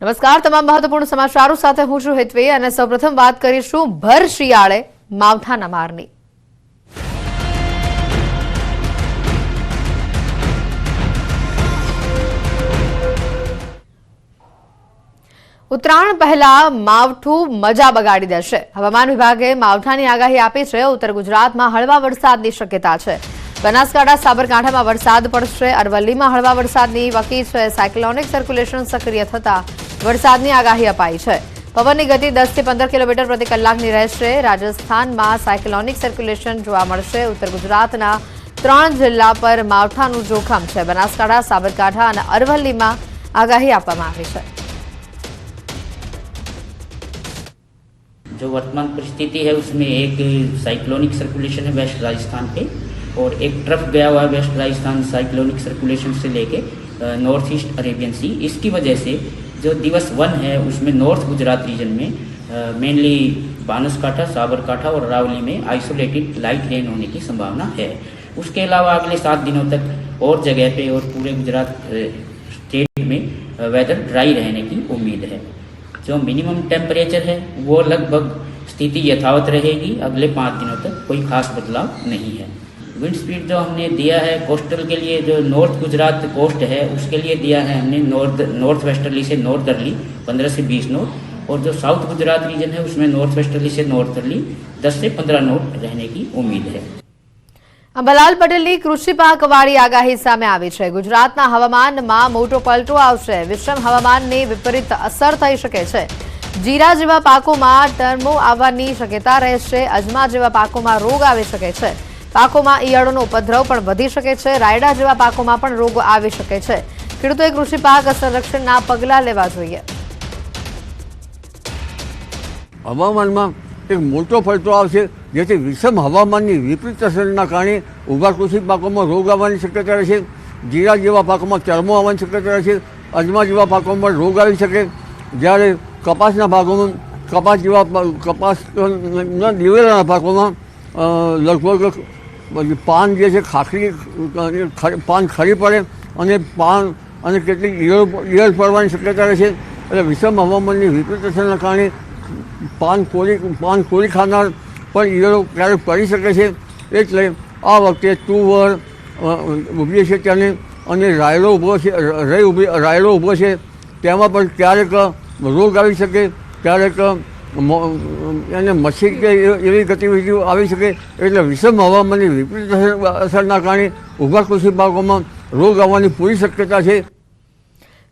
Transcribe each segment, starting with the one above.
નમસ્કાર, તમામ મહત્વપૂર્ણ સમાચારો સાથે હું છું હેતવી અને સૌપ્રથમ વાત કરીશું ભર શિયાળે માવઠાના મારની. ઉત્તરાયણ પહેલા માવઠું મજા બગાડી દેશે. હવામાન વિભાગે માવઠાની આગાહી આપી છે. ઉત્તર ગુજરાતમાં હળવા વરસાદની શક્યતા છે. બનાસકાંઠા, સાબરકાંઠામાં વરસાદ પડશે. અરવલ્લીમાં હળવા વરસાદની વકી છે. સાયક્લોનિક સર્ક્યુલેશન સક્રિય થતા વરસાદની આગાહી અપાઈ છે પવનની ગતિ દસ થી પંદર કિલોમીટર પ્રતિ કલાકની રહેશે રાજસ્થાનમાં સાયક્લોનિક સર્ક્યુલેશન જોવા મળશે ઉત્તર ગુજરાતના ત્રણ જિલ્લા પર માવઠાનું જોખમ છે બનાસકાંઠા સાબરકાંઠા અને અરવલ્લીમાં આગાહી આપવામાં આવી છે जो वर्तमान परिस्थिति है उसमें एक साइक्लोनिक सर्कुलेशन है वेस्ट राजस्थान पे और एक ट्रफ गया हुआ है वेस्ट राजस्थान साइक्लोनिक सर्कुलेशन से लेके नॉर्थ ईस्ट अरेबियन सी इसकी वजह से जो दिवस वन है, उसमें नॉर्थ गुजरात रीजन में मेनली बानसकाठा साबरकाठा और अरावली में आइसोलेटेड लाइट रेन होने की संभावना है। उसके अलावा अगले सात दिनों तक और जगह पे और पूरे गुजरात स्टेट में वेदर ड्राई रहने की उम्मीद है। जो मिनिमम टेम्परेचर है, वो लगभग स्थिति यथावत रहेगी। अगले पाँच दिनों तक कोई खास बदलाव नहीं है। विंड स्पीड जो हमने दिया है कोस्टल के लिए जो नॉर्थ गुजरात कोस्ट है उसके लिए दिया है हमने नॉर्थ नॉर्थ वेस्टर्ली से नॉर्थर्ली पंद्रह से बीस नोट और जो साउथ गुजरात रीजन है उसमें नॉर्थ वेस्टर्ली से नॉर्थर्ली दस से पंद्रह नोट रहने की उम्मीद है અંબાલાલ પટેલની કૃષિ પાકવાળી આગાહી સામે આવી છે ગુજરાતના હવામાનમાં મોટો પલટો આવશે વિષમ હવામાનની વિપરીત અસર થઈ શકે છે જીરા જેવા પાકોમાં ટર્મો આવવાની શક્યતા રહેશે અજમા જેવા પાકોમાં રોગ આવી શકે છે પાકોમાં ઈયળોનો ઉપદ્રવ પણ વધી શકે છે. રાયડા જેવા પાકોમાં પણ રોગ આવી શકે છે. ખેડૂતોએ કૃષિ પાક સંરક્ષણના પગલાં લેવા જોઈએ. હવામાનમાં એક મોટો ફળતો આવશે, જેથી વિષમ હવામાનની વિપરીત અસરના કારણે ઊભા કૃષિ પાકોમાં રોગ આવવાની શક્યતા રહેશે. જીરા જેવા પાકોમાં ચરમો આવવાની શક્યતા રહેશે. અજમા જેવા પાકોમાં રોગ આવી શકે. જ્યારે કપાસના ભાગોમાં, કપાસ જેવા કપાસ દિવેલાના પાકોમાં લગભગ પછી પાન જે છે ખાખરી પાન ખરી પડે અને પાન અને કેટલીક ઈયળ ઈયળ પડવાની શક્યતા રહે છે. એટલે વિષમ હવામાનની વિપરીત અસરના કારણે પાન કોરી પાન કોરી ખાનાર પણ ઈયળો ક્યારેક પડી શકે છે. એટલે આ વખતે તુવર ઊભી છે તેને અને રાયડો ઊભો છે રહી ઊભી રાયડો ઊભો છે. તેમાં પણ ક્યારેક રોગ આવી શકે, ક્યારેક એને મચ્છી કે એવી ગતિવિધિઓ આવી શકે એટલે વિષમ હવામાનની વિપરીત અસરના કારણે ઊભા કૃષિ પાકોમાં રોગ આવવાની પૂરી શક્યતા છે.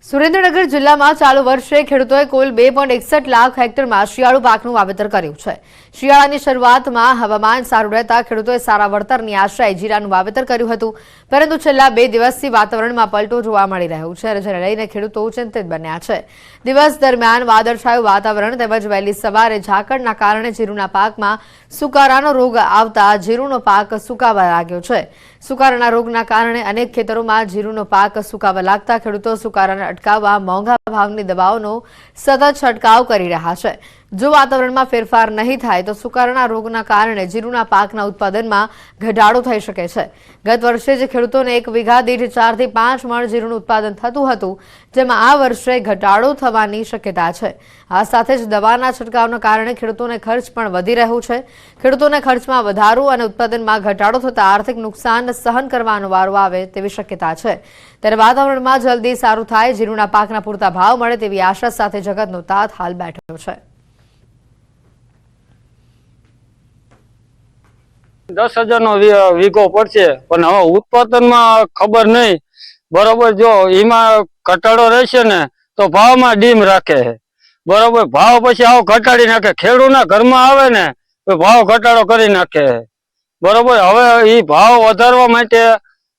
સુરેન્દ્રનગર જિલ્લામાં ચાલુ વર્ષે ખેડૂતોએ કુલ બે પોઈન્ટ એકસઠ લાખ હેક્ટરમાં શિયાળુ પાકનું વાવેતર કર્યું છે. શિયાળાની શરૂઆતમાં હવામાન સારું રહેતા ખેડૂતોએ સારા વળતરની આશાએ જીરાનું વાવેતર કર્યું હતું. પરંતુ છેલ્લા બે દિવસથી વાતાવરણમાં પલટો જોવા મળી રહ્યું છે. જેને લઈને ખેડૂતો ચિંતિત બન્યા છે. દિવસ દરમિયાન વાદળછાયું વાતાવરણ તેમજ વહેલી સવારે ઝાકળના કારણે જીરુના પાકમાં સુકારાનો રોગ આવતા જીરુનો પાક સુકાવા લાગ્યો છે. સુકારાના રોગના કારણે અનેક ખેતરોમાં જીરુનો પાક સુકાવા લાગતા ખેડૂતો સુકારાને અટકાવવા મોંઘા ભાવની દવાઓનો સતત છંટકાવ કરી રહ્યા છે. જો વાતાવરણમાં ફેરફાર નહીં થાય તો સુકારાના રોગના કારણે જીરુના પાકના ઉત્પાદનમાં ઘટાડો થઈ શકે છે. ગત વર્ષે જે ખેડૂતોને એક વીઘા દીઠ ચારથી પાંચ મણ જીરુનું ઉત્પાદન થતું હતું, જેમાં આ વર્ષે ઘટાડો થવાની શક્યતા છે. આ સાથે જ દવાના છંટકાવના કારણે ખેડૂતોને ખર્ચ પણ વધી રહ્યું છે. ખેડૂતોને ખર્ચમાં વધારો અને ઉત્પાદનમાં ઘટાડો થતાં આર્થિક નુકસાન સહન કરવાનો વારો આવે તેવી શક્યતા છે. ત્યારે વાતાવરણમાં જલ્દી સારું થાય, જીરુના પાકના પૂરતા ભાવ મળે તેવી આશા સાથે જગતનો તાત હાલ બેઠો છે. દસ હજારનો નો વીઘો પડશે. પણ હવે ઉત્પાદનમાં ખબર નહીં. બરોબર, જો એમાં ઘટાડો રહેશે ને, તો ભાવમાં ડીમ રાખે છે. બરોબર, ભાવ પછી આવો ઘટાડી નાખે. ખેડૂતના ઘરમાં આવે ને, તો ભાવ ઘટાડો કરી નાખે. બરોબર, હવે એ ભાવ વધારવા માટે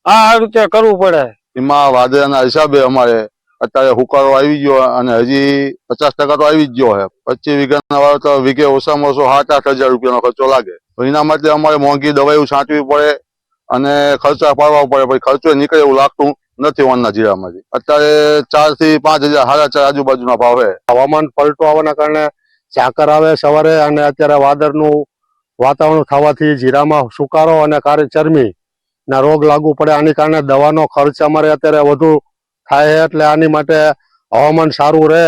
આ રીતે કરવું પડે. એમાં વાદળાના હિસાબે અમારે અત્યારે હુકારો આવી ગયો અને હજી પચાસ ટકા તો આવી જ ગયો છે. પચીસ વીઘાના વાવેતર વીઘે ઓછામાં ઓછો સાત આઠ હજાર રૂપિયાનો ખર્ચો લાગે. તો એના માટે અમારે મોંઘી દવાઈઓ છાંટવી પડે અને ખર્ચા પાડવા પડે. પછી ખર્ચો નીકળે એવું લાગતું નથી વાનના જીરામાંથી. અત્યારે ચારથી પાંચ હજાર, સાડા ચાર આજુબાજુના ભાવે હવામાન પલટો આવવાના કારણે ઝાકર આવે સવારે અને અત્યારે વાદળનું વાતાવરણ થવાથી જીરામાં સુકારો અને કારે ચરમી ના રોગ લાગુ પડે. આની કારણે દવાનો ખર્ચ અમારે અત્યારે વધુ થાય એટલે આની માટે હવામાન સારું રહે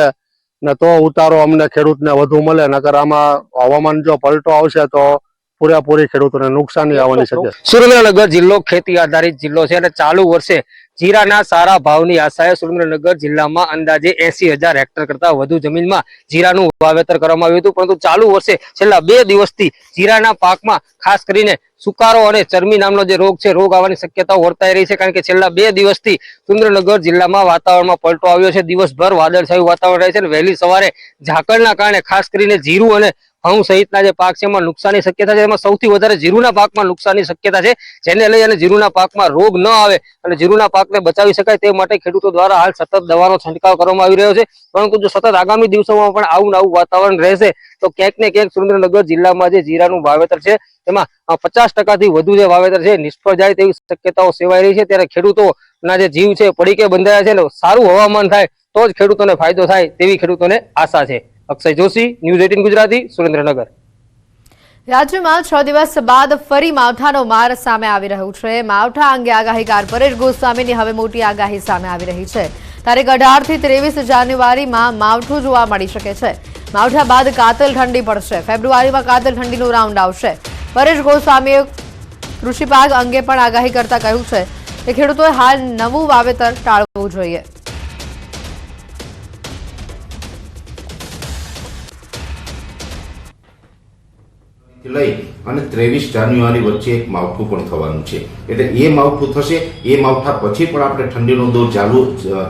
ને તો ઉતારો અમને ખેડૂતને વધુ મળે. નકર આમાં હવામાન જો પલટો આવશે તો પૂરેપૂરી ખેડૂતોને નુકસાની આવવાની શકે સુરેન્દ્રનગર જિલ્લો ખેતી આધારિત જિલ્લો છે અને ચાલુ વર્ષે જીરાના સારા ભાવની આશાએ સુરેન્દ્રનગર જિલ્લામાં અંદાજે એસી હજાર હેક્ટર કરતા વધુ જમીનમાં જીરાનું વાવેતર કરવામાં આવ્યું હતું. પરંતુ ચાલુ વર્ષે છેલ્લા બે દિવસથી જીરાના પાકમાં ખાસ કરીને સુકારો અને ચરમી નામનો જે રોગ છે રોગ આવવાની શક્યતાઓ વર્તાઈ રહી છે કારણ કે છેલ્લા બે દિવસથી સુરેન્દ્રનગર જિલ્લામાં વાતાવરણમાં પલટો આવ્યો છે. દિવસભર વાદળછાયું વાતાવરણ રહે છે અને વહેલી સવારે ઝાકળના કારણે ખાસ કરીને જીરું અને ઘઉં સહિતના જે પાક છે એમાં નુકસાની શક્યતા છે. એમાં સૌથી વધારે જીરુના પાકમાં નુકસાનની શક્યતા છે. જેને લઈ અને જીરુના પાકમાં રોગ ન આવે અને જીરુના પાકને બચાવી શકાય તે માટે ખેડૂતો દ્વારા હાલ સતત દવાનો છંટકાવ કરવામાં આવી રહ્યો છે. પરંતુ જો સતત આગામી દિવસોમાં પણ આવું આવું વાતાવરણ રહેશે, તો ક્યાંક ને ક્યાંક સુરેન્દ્રનગર જિલ્લામાં જે જીરાનું વાવેતર છે તેમાં પચાસ ટકાથી વધુ જે વાવેતર છે નિષ્ફળ જાય તેવી શક્યતાઓ સેવાઈ રહી છે. ત્યારે ખેડૂતોના જે જીવ છે, પડીકે બંધાયા છે સારું હવામાન થાય, તો જ ખેડૂતોને ફાયદો થાય તેવી ખેડૂતોને આશા છે. Akshay Joshi, news eighteen Gujarati, Surendranagar. રાજ્યમાં છ દિવસ બાદ ફરી માવઠાનો માર સામે આવી રહ્યો છે. માવઠા અંગે આગાહીકાર પરેશ ગોસ્વામીની હવે મોટી આગાહી સામે આવી રહી છે. તારીખ અઢારથી ત્રેવીસ જાન્યુઆરીમાં માવઠું જોવા મળી શકે છે. માવઠા બાદ કાતલ ઠંડી પડશે. ફેબ્રુઆરીમાં કાતલ ઠંડીનો રાઉન્ડ આવશે. પરેશ ગોસ્વામીએ કૃષિ અંગે પણ આગાહી કરતા કહ્યું છે કે ખેડૂતોએ હાલ નવું વાવેતર ટાળવું જોઈએ. લઈ અને ત્રેવીસ જાન્યુઆરી વચ્ચે એક માવઠું પણ થવાનું છે. એટલે એ માવઠું થશે, એ માવઠા પછી પણ આપણે ઠંડીનો દોર ચાલુ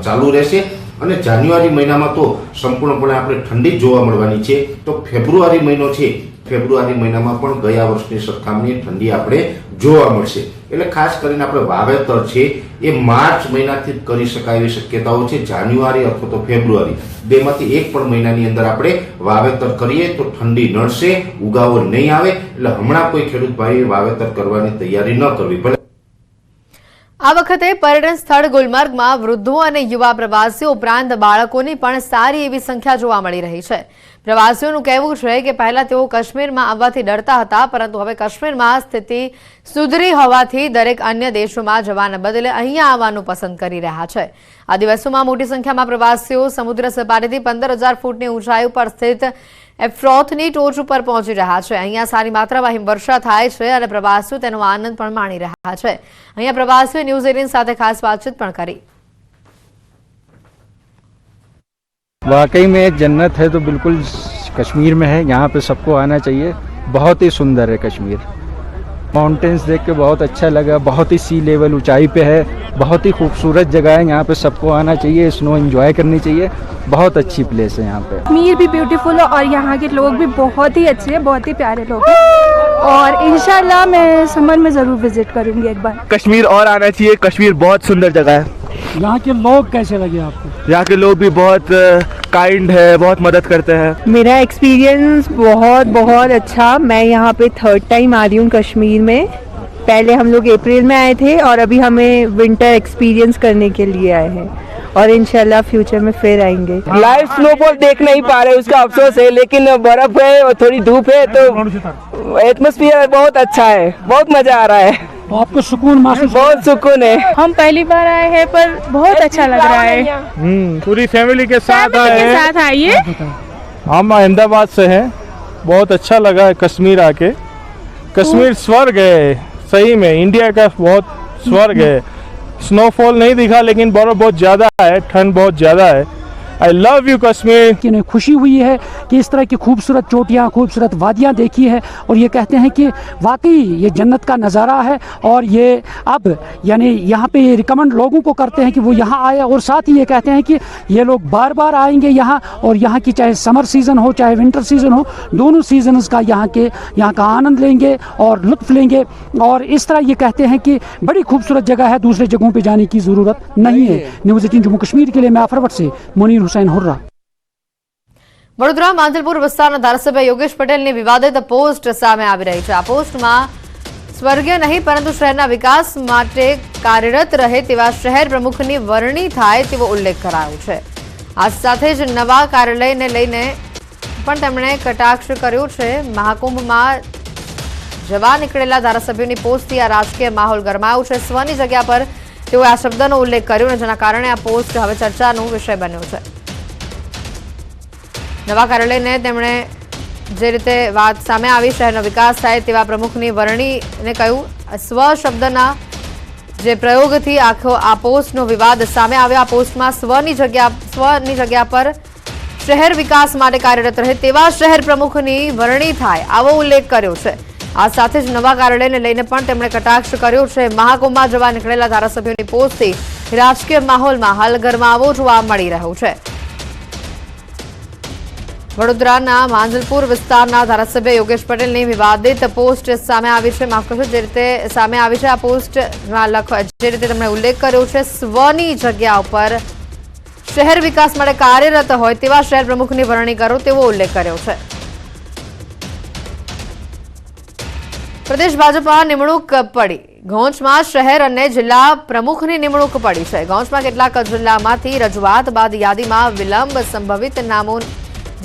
ચાલુ રહેશે. અને જાન્યુઆરી મહિનામાં તો સંપૂર્ણપણે આપણે ઠંડી જ જોવા મળવાની છે. તો ફેબ્રુઆરી મહિનો છે, ફેબ્રુઆરી મહિનામાં પણ ગયા વર્ષની સરખામણીએ ઠંડી આપણે જોવા મળશે. એટલે ખાસ કરીને આપણે વાવેતર છે, એ માર્ચ મહિનાથી કરી શકાય એવી શક્યતાઓ છે, જાન્યુઆરી અથવા તો ફેબ્રુઆરી. બેમાંથી એક પણ મહિનાની અંદર આપણે વાવેતર કરીએ તો ઠંડી નડશે, ઉગાવો નહીં આવે, એટલે હમણાં કોઈ ખેડૂત ભાઈએ વાવેતર કરવાની તૈયારી ન કરવી. ભલે આ વખતે પર્યટન સ્થળ ગુલમર્ગમાં વૃદ્ધો અને યુવા પ્રવાસીઓ ઉપરાંત બાળકોની પણ સારી એવી સંખ્યા જોવા મળી રહી છે. પ્રવાસીઓનું કહેવું છે કે પહેલા તેઓ કાશ્મીરમાં આવવાથી ડરતા હતા, પરંતુ હવે કાશ્મીરમાં સ્થિતિ સુધરી હોવાથી દરેક અન્ય દેશોમાં જવાના બદલે અહીંયા આવવાનું પસંદ કરી રહ્યા છે. આ દિવસોમાં મોટી સંખ્યામાં પ્રવાસીઓ સમુદ્ર સપાટીથી પંદર હજાર ફૂટની ઊંચાઈ ઉપર સ્થિત એફ્રોથની ટોચ ઉપર પહોંચી રહ્યા છે. અહીંયા સારી માત્રામાં હિમવર્ષા થાય છે અને પ્રવાસીઓ તેનો આનંદ પણ માણી રહ્યા છે. અહીંયા પ્રવાસીઓ ન્યૂઝ એટીન સાથે ખાસ વાતચીત પણ કરી. वाकई में जन्नत है तो बिल्कुल कश्मीर में है यहाँ पे सबको आना चाहिए। बहुत ही सुंदर है कश्मीर। माउंटेन्स देख के बहुत अच्छा लगा बहुत ही सी लेवल ऊंचाई पे है बहुत ही खूबसूरत जगह है यहाँ पे सबको आना चाहिए स्नो एंजॉय करनी चाहिए। बहुत अच्छी प्लेस है यहाँ पे। कश्मीर भी ब्यूटीफुल है और यहाँ के लोग भी बहुत ही अच्छे हैं बहुत ही प्यारे लोग हैं। और इंशाल्लाह मैं समर में ज़रूर विज़िट करूँगी एक बार। कश्मीर और आना चाहिए कश्मीर बहुत सुंदर जगह है। यहाँ के लोग कैसे लगे आपको यहाँ के लोग भी बहुत काइंड है बहुत मदद करते हैं मेरा एक्सपीरियंस बहुत बहुत अच्छा मैं यहाँ पे थर्ड टाइम आ रही हूँ कश्मीर में पहले हम लोग अप्रैल में आए थे और अभी हमें विंटर एक्सपीरियंस करने के लिए आए हैं और इंशाल्लाह फ्यूचर में फिर आएँगे लाइव स्नोफॉल देख नहीं पा रहे उसका अफसोस है लेकिन बर्फ़ है और थोड़ी धूप है तो एटमोसफियर बहुत अच्छा है बहुत मज़ा आ रहा है आपको सुकून महसूस बहुत सुकून है। हम पहली बार आए हैं पर बहुत अच्छा लग रहा है। पूरी फैमिली के साथ आए के साथ आइए। हम अहमदाबाद से हैं। बहुत अच्छा लगा है कश्मीर आके। कश्मीर स्वर्ग है सही में। इंडिया का बहुत स्वर्ग है। स्नोफॉल नहीं दिखा लेकिन बर्फ़ बहुत ज़्यादा है ठंड बहुत ज़्यादा है। आई लव यू कश्मीर कि खुशी हुई है कि इस तरह की खूबसूरत चोटियाँ खूबसूरत वादियाँ देखी है और ये कहते हैं कि वाकई ये जन्नत का नज़ारा है और ये अब यानी यहाँ पे रिकमेंड लोगों को करते हैं कि वो यहाँ आए और साथ ही ये कहते हैं कि ये लोग बार बार आएँगे यहाँ और यहाँ की चाहे समर सीज़न हो चाहे विंटर सीज़न हो दोनों सीजन्स का यहाँ के यहाँ का आनंद लेंगे और लुत्फ लेंगे और इस तरह ये कहते हैं कि बड़ी खूबसूरत जगह है दूसरे जगहों पर जाने की ज़रूरत नहीं है। न्यूज़ एटीन जम्मू कश्मीर के लिए मैं आफरवट से मुनीर હુસૈન હુર્રા. વડોદરા, માંજલપુર વિસ્તારના ધારાસભ્ય યોગેશ પટેલની વિવાદિત પોસ્ટ સામે આવી રહી છે. આ પોસ્ટમાં સ્વર્ગીય નહીં, પરંતુ શહેરના વિકાસ માટે કાર્યરત રહે તેવા શહેર પ્રમુખની વરણી થાય તેવો ઉલ્લેખ કરાયો છે. આ સાથે જ નવા કાર્યાલયને લઈને પણ તેમણે કટાક્ષ કર્યો છે. મહાકુંભમાં જવા નીકળેલા ધારાસભ્યોની પોસ્ટથી આ રાજકીય માહોલ ગરમાયો છે. સ્વની જગ્યા પર તેઓએ આ શબ્દનો ઉલ્લેખ કર્યો જેના કારણે આ પોસ્ટ હવે ચર્ચાનો વિષય બન્યો છે. નવા કાર્યાલયને તેમણે જે રીતે વાત સામે આવી શહેરનો વિકાસ થાય તેવા પ્રમુખની વરણીને કહ્યું, સ્વ શબ્દના જે પ્રયોગથી આખો આ પોસ્ટનો વિવાદ સામે આવ્યો. આ પોસ્ટમાં સ્વની જગ્યા સ્વની જગ્યા પર શહેર વિકાસ માટે કાર્યરત રહે તેવા શહેર પ્રમુખની વરણી થાય આવો ઉલ્લેખ કર્યો છે. આ સાથે જ નવા કાર્યાલયને લઈને પણ તેમણે કટાક્ષ કર્યો છે. મહાકુંભમાં જવા નીકળેલા ધારાસભ્યોની પોસ્ટથી રાજકીય માહોલમાં હાલ ગરમાવો જોવા મળી રહ્યો છે. વડોદરાના માંજલપુર વિસ્તારના ધારાસભ્ય યોગેશ પટેલની વિવાદિત પોસ્ટ સામે આવી છે. માફ કરશો, જે રીતે સામે આવી છે આ પોસ્ટમાં જે રીતે તેમણે ઉલ્લેખ કર્યો છે, સ્વની જગ્યા ઉપર શહેર વિકાસ માટે કાર્યરત હોય તેવા શહેર પ્રમુખની વરણી કરો તેવો ઉલ્લેખ કર્યો છે. પ્રદેશ ભાજપમાં નિમણૂક પડી. ગૌંચમાં શહેર અને જિલ્લા પ્રમુખની નિમણૂક પડી છે. ગૌંચમાં કેટલાક જિલ્લામાંથી રજૂઆત બાદ યાદીમાં વિલંબ સંભવિત નામો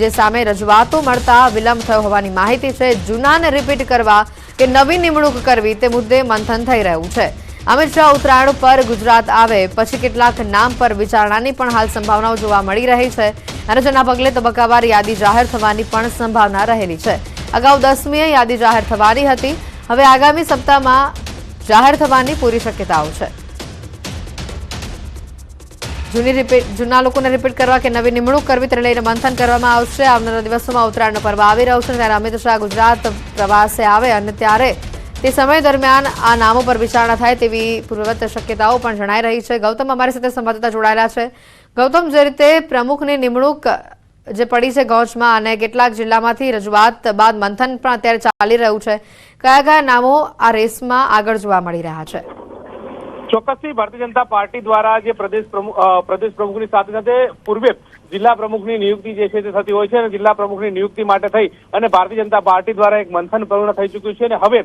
જે સામે રજૂઆતો મળતા વિલંબ થયો હોવાની માહિતી છે. જૂનાને રિપીટ કરવા કે નવી નિમણૂક કરવી તે મુદ્દે મંથન થઈ રહ્યું છે. અમિત શાહ ઉત્તરાયણ પર ગુજરાત આવે પછી કેટલાક નામ પર વિચારણાની પણ હાલ સંભાવનાઓ જોવા મળી રહી છે અને જેના પગલે તબક્કાવાર યાદી જાહેર થવાની પણ સંભાવના રહેલી છે. અગાઉ દસમીએ યાદી જાહેર થવાની હતી. હવે આગામી સપ્તાહમાં જાહેર થવાની પૂરી શક્યતાઓ છે. જૂની રિપીટ જૂના લોકોને રિપીટ કરવા કે નવી નિમણૂક કરવી તેને લઈને મંથન કરવામાં આવશે. આવનારા દિવસોમાં ઉત્તરાયણનો પર્વ આવી રહ્યો છે. ત્યારે અમિત શાહ ગુજરાત પ્રવાસે આવે અને ત્યારે તે સમય દરમિયાન આ નામો પર વિચારણા થાય તેવી પૂર્વવત શક્યતાઓ પણ જણાઈ રહી છે. ગૌતમ અમારી સાથે સંવાદદાતા જોડાયેલા છે. ગૌતમ, જે રીતે પ્રમુખની નિમણૂક જે પડી છે ગૌચમાં અને કેટલાક જિલ્લામાંથી રજૂઆત બાદ મંથન પણ અત્યારે ચાલી રહ્યું છે, કયા કયા નામો આ રેસમાં આગળ જોવા મળી રહ્યા છે? ચોક્કસથી ભારતીય જનતા પાર્ટી દ્વારા જે પ્રદેશ પ્રમુખ પ્રદેશ પ્રમુખની સાથે સાથે પૂર્વે જિલ્લા પ્રમુખની નિયુક્તિ જે છે તે થતી હોય છે અને જિલ્લા પ્રમુખની નિયુક્તિ માટે થઈ અને ભારતીય જનતા પાર્ટી દ્વારા એક મંથન પૂર્ણ થઈ ચૂક્યું છે અને હવે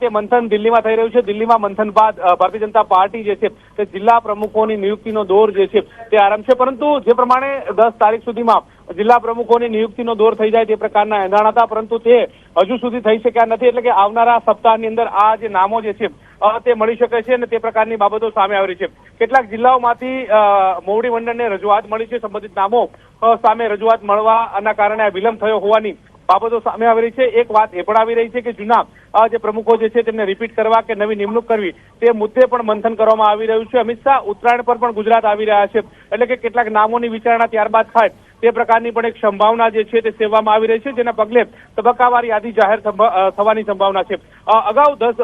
તે મંથન દિલ્હીમાં થઈ રહ્યું છે. દિલ્હીમાં મંથન બાદ ભારતીય જનતા પાર્ટી જે છે તે જિલ્લા પ્રમુખોની નિયુક્તિનો દોર જે છે તે આરંભ છે. પરંતુ જે પ્રમાણે દસ તારીખ સુધીમાં જિલ્લા પ્રમુખોની નિયુક્તિનો દોર થઈ જાય તે પ્રકારના એંધાણ હતા, પરંતુ તે હજુ સુધી થઈ શક્યા નથી. એટલે કે આવનારા સપ્તાહની અંદર આ જે નામો જે છે તે મળી શકે છે અને તે પ્રકારની બાબતો સામે આવી છે. કેટલાક જિલ્લાઓમાંથી મોવડી મંડળને રજૂઆત મળી છે, સંબંધિત નામો સામે રજૂઆત મળવાના કારણે આ વિલંબ થયો હોવાની બાબતો સામે આવી રહી છે. એક વાત એ પણ આવી રહી છે કે જૂના જે પ્રમુખો જે છે તેમને રિપીટ કરવા કે નવી નિમણૂક કરવી, તે મુદ્દે પણ મંથન કરવામાં આવી રહ્યું છે. અમિત શાહ ઉત્તરાયણ પર પણ ગુજરાત આવી રહ્યા છે. એટલે કે કેટલાક નામોની વિચારણા ત્યારબાદ થાય. તે પ્રકારની પણ એક સંભાવના જે છે તે સેવવામાં આવી રહી છે, જેના પગલે તબક્કાવાર યાદી જાહેર થવાની સંભાવના છે. અગાઉ દસ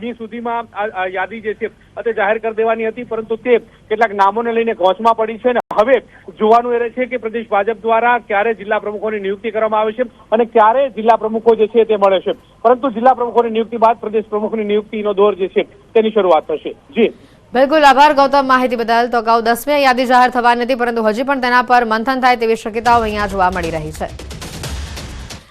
મી સુધીમાં યાદી જે છે તે જાહેર કરી દેવાની હતી, પરંતુ તે કેટલાક નામોને લઈને ગોચમાં પડી છે અને હવે જોવાનું એ રહે છે કે પ્રદેશ ભાજપ દ્વારા ક્યારે જિલ્લા પ્રમુખોની નિયુક્તિ કરવામાં આવે છે અને ક્યારે જિલ્લા પ્રમુખો જે છે તે મળે છે. પરંતુ જિલ્લા પ્રમુખોની નિયુક્તિ બાદ પ્રદેશ પ્રમુખની નિયુક્તિનો દોર જે છે તેની શરૂઆત થશે. જી. બિલકુલ આભાર, ગૌતમ માહિતી બદલ. તો અગાઉ દસમી યાદી જાહેર થવાની હતી, પરંતુ હજી પણ તેના પર મંથન થાય તેવી શક્યતાઓ અહીંયા જોવા મળી રહી છે.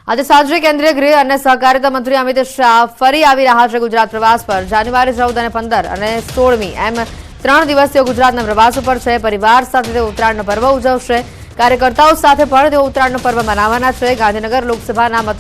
આજે સાંજે કેન્દ્રીય ગૃહ અને સહકારિતા મંત્રી અમિત શાહ ફરી આવી રહ્યા છે ગુજરાત પ્રવાસ પર. જાન્યુઆરી, ચૌદ અને પંદર અને સોળમી એમ ત્રણ દિવસ તેઓ ગુજરાતના પ્રવાસ ઉપર છે. પરિવાર સાથે તેઓ ઉત્તરાયણનો પર્વ ઉજવશે. કાર્યકર્તાઓ સાથે પણ તેઓ ઉત્તરાયણનો પર્વ મનાવવાના છે. ગાંધીનગર લોકસભાના મત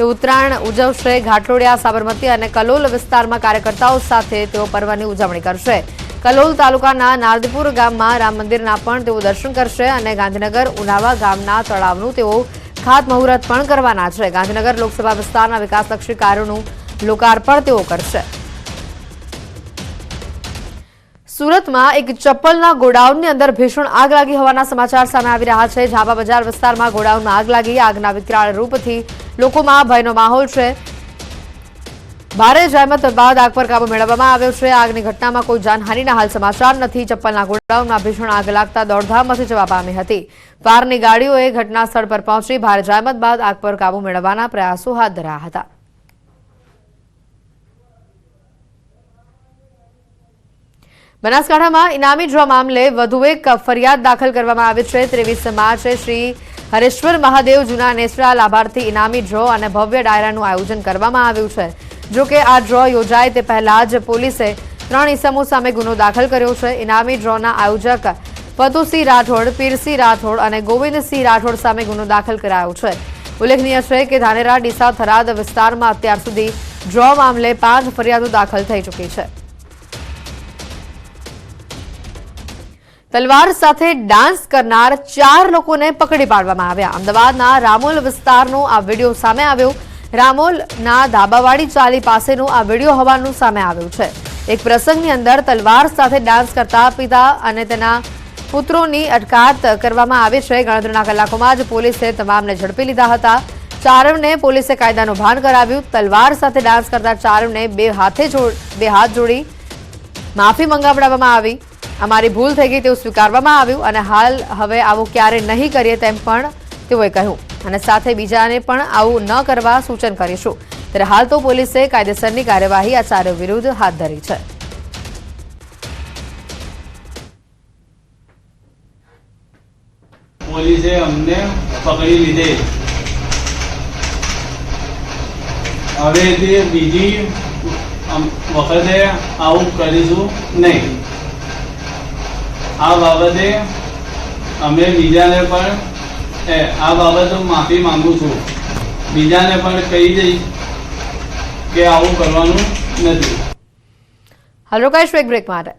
તેઓ ઉત્તરાયણ ઉજવશે ઘાટલોડિયા, સાબરમતી અને કલોલ વિસ્તારમાં કાર્યકર્તાઓ સાથે તેઓ પર્વની ઉજવણી કરશે. કલોલ તાલુકાના નારદીપુર ગામમાં રામ મંદિરના પણ તેઓ દર્શન કરશે અને ગાંધીનગર ઉનાવા ગામના તળાવનું તેઓ ખાતમુહૂર્ત પણ કરવાના છે. ગાંધીનગર લોકસભા વિસ્તારના વિકાસલક્ષી કાર્યોનું લોકાર્પણ તેઓ કરશે. સુરતમાં એક ચપ્પલના ગોડાઉનની અંદર ભીષણ આગ લાગી હોવાના સમાચાર સામે આવી રહ્યા છે. ઝાબા બજાર વિસ્તારમાં ગોડાઉનમાં આગ લાગી. આગના વિકરાળ રૂપથી લોકોમાં ભયનો માહોલ છે. ભારે જહેમત બાદ આગ પર કાબુ મેળવવામાં આવ્યો છે. આગની ઘટનામાં કોઈ જાનહાનિના હાલ સમાચાર નથી. ચપ્પલના ગોડાઉનમાં ભીષણ આગ લાગતા દોડધામ જવા પામી હતી. ફાયરની ગાડીઓએ ઘટના પર પહોંચી ભારે જહેમત બાદ આગ પર કાબુ મેળવવાના પ્રયાસો હાથ ધર્યા હતા. બનાસકાંઠામાં ઇનામી ડ્રો મામલે વધુ એક ફરિયાદ દાખલ કરવામાં આવી છે. ત્રેવીસ માર્ચે શ્રી હરેશ્વર મહાદેવ જૂના નેસડા લાભાર્થી ઇનામી ડ્રો અને ભવ્ય ડાયરાનું આયોજન કરવામાં આવ્યું છે. જોકે આ ડ્રો યોજાય તે પહેલા જ પોલીસે ત્રણ ઇસમો સામે ગુનો દાખલ કર્યો છે. ઇનામી ડ્રોના આયોજક પતુસિંહ રાઠોડ, પીરસિંહ રાઠોડ અને ગોવિંદસિંહ રાઠોડ સામે ગુનો દાખલ કરાયો છે. ઉલ્લેખનીય છે કે ધાનેરા ડીસા થરાદ વિસ્તારમાં અત્યાર સુધી ડ્રો મામલે પાંચ ફરિયાદો દાખલ થઈ ચૂકી છે. તલવાર સાથે ડાન્સ કરનાર ચાર લોકોને પકડી પાડવામાં આવ્યા. અમદાવાદના રામોલ વિસ્તારનો આ વીડિયો સામે આવ્યો. રામોલના ધાબાવાડી ચાલી પાસેનો આ વીડિયો હોવાનું સામે આવ્યું છે. એક પ્રસંગની અંદર તલવાર સાથે ડાન્સ કરતા પિતા અને તેના પુત્રોની અટકાયત કરવામાં આવી છે. ગણતરીના કલાકોમાં જ પોલીસે તમામને ઝડપી લીધા હતા. ચારણને પોલીસે કાયદાનું ભાન કરાવ્યું. તલવાર સાથે ડાન્સ કરતા ચારણને બે હાથે બે હાથ જોડી માફી મંગાવડાવવામાં આવી. અમારી ભૂલ થઈ ગઈ તેવું સ્વીકારવામાં આવ્યું અને હાલ હવે આવું ક્યારે નહીં કરીએ તેમ પણ તેઓએ કહ્યું. અને સાથે બીજાને પણ આવું ન કરવા સૂચન કરીશું. ત્યારે હાલ તો પોલીસે કાયદેસરની કાર્યવાહી આ ચારેય વિરુદ્ધ હાથ ધરી છે. પોલીસે અમને પકડી લીધે. હવેથી બીજી વખતે આવું કરીશું નહીં. આ બાબતે અમે બીજાને પણ આ બાબતે માફી માંગુ છું. બીજાને પણ કહી દઈશ કે આવું કરવાનું નથી. હાલ રોકાઈશું એક બ્રેક માટે